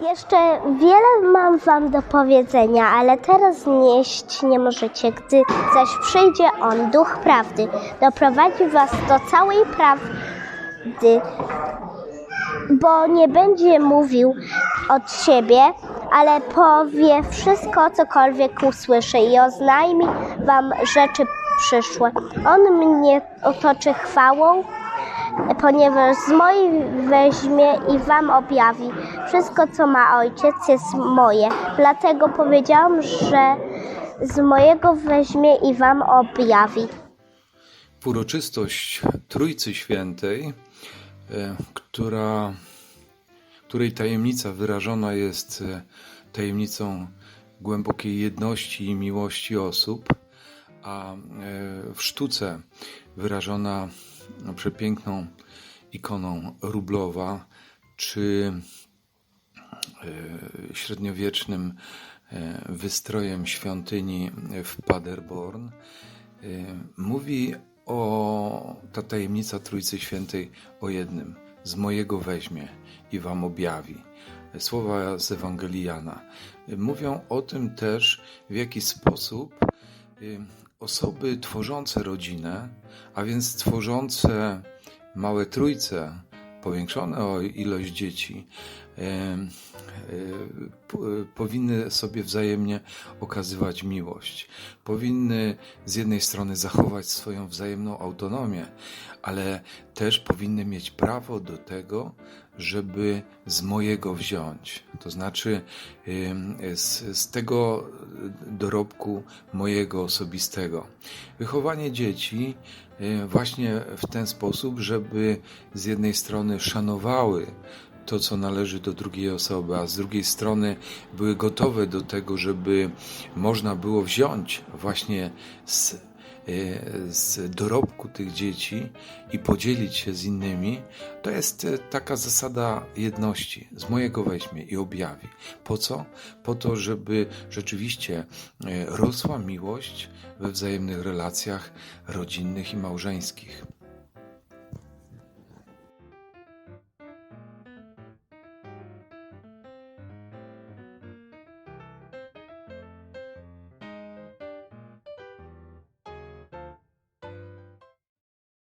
Jeszcze wiele mam wam do powiedzenia, ale teraz nieść nie możecie, gdy zaś przyjdzie On, Duch Prawdy, doprowadzi was do całej prawdy, bo nie będzie mówił od siebie, ale powie wszystko, cokolwiek usłyszy i oznajmi wam rzeczy przyszłe. On mnie otoczy chwałą, ponieważ z mojej weźmie i wam objawi. Wszystko, co ma ojciec, jest moje. Dlatego powiedziałam, że z mojego weźmie i wam objawi. uroczystość Trójcy Świętej, e, która, której tajemnica wyrażona jest e, tajemnicą głębokiej jedności i miłości osób, a e, w sztuce wyrażona przepiękną ikoną Rublowa, czy e, średniowiecznym e, wystrojem świątyni w Paderborn, e, mówi o ta tajemnica Trójcy Świętej o jednym: z mojego weźmie i wam objawi. Słowa z Ewangelii Jana. Mówią o tym też, w jaki sposób osoby tworzące rodzinę, a więc tworzące małe trójce, powiększone o ilość dzieci, powinny sobie wzajemnie okazywać miłość. Powinny z jednej strony zachować swoją wzajemną autonomię, ale też powinny mieć prawo do tego, żeby z mojego wziąć. To znaczy z, z tego dorobku mojego osobistego. Wychowanie dzieci właśnie w ten sposób, żeby z jednej strony szanowały to, co należy do drugiej osoby, a z drugiej strony były gotowe do tego, żeby można było wziąć właśnie z, e, z dorobku tych dzieci i podzielić się z innymi, to jest e, taka zasada jedności. Z mojego weźmie i objawi. Po co? Po to, żeby rzeczywiście e, rosła miłość we wzajemnych relacjach rodzinnych i małżeńskich.